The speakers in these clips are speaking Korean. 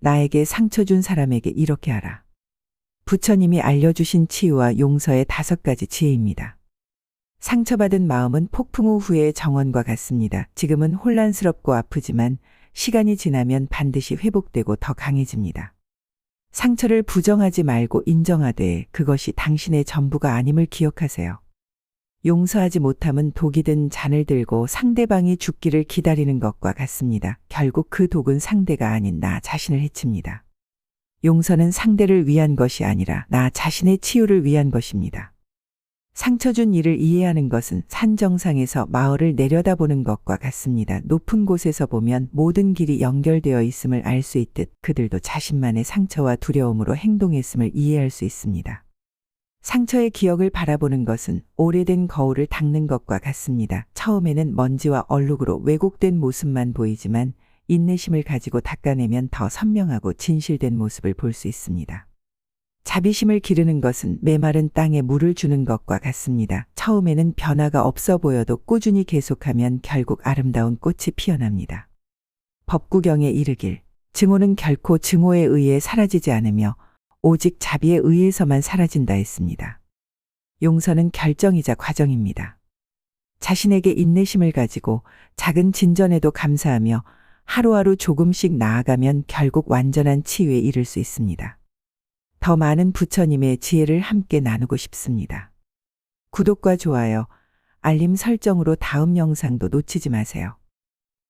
나에게 상처 준 사람에게 이렇게 하라. 부처님이 알려주신 치유와 용서의 다섯 가지 지혜입니다. 상처받은 마음은 폭풍 후 후의 정원과 같습니다. 지금은 혼란스럽고 아프지만 시간이 지나면 반드시 회복되고 더 강해집니다. 상처를 부정하지 말고 인정하되 그것이 당신의 전부가 아님을 기억하세요. 용서하지 못함은 독이 든 잔을 들고 상대방이 죽기를 기다리는 것과 같습니다. 결국 그 독은 상대가 아닌 나 자신을 해칩니다. 용서는 상대를 위한 것이 아니라 나 자신의 치유를 위한 것입니다. 상처 준 일을 이해하는 것은 산 정상에서 마을을 내려다보는 것과 같습니다. 높은 곳에서 보면 모든 길이 연결되어 있음을 알 수 있듯 그들도 자신만의 상처와 두려움으로 행동했음을 이해할 수 있습니다. 상처의 기억을 바라보는 것은 오래된 거울을 닦는 것과 같습니다. 처음에는 먼지와 얼룩으로 왜곡된 모습만 보이지만 인내심을 가지고 닦아내면 더 선명하고 진실된 모습을 볼 수 있습니다. 자비심을 기르는 것은 메마른 땅에 물을 주는 것과 같습니다. 처음에는 변화가 없어 보여도 꾸준히 계속하면 결국 아름다운 꽃이 피어납니다. 법구경에 이르길 증오는 결코 증오에 의해 사라지지 않으며 오직 자비에 의해서만 사라진다 했습니다. 용서는 결정이자 과정입니다. 자신에게 인내심을 가지고 작은 진전에도 감사하며 하루하루 조금씩 나아가면 결국 완전한 치유에 이를 수 있습니다. 더 많은 부처님의 지혜를 함께 나누고 싶습니다. 구독과 좋아요, 알림 설정으로 다음 영상도 놓치지 마세요.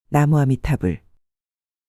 나무아미타불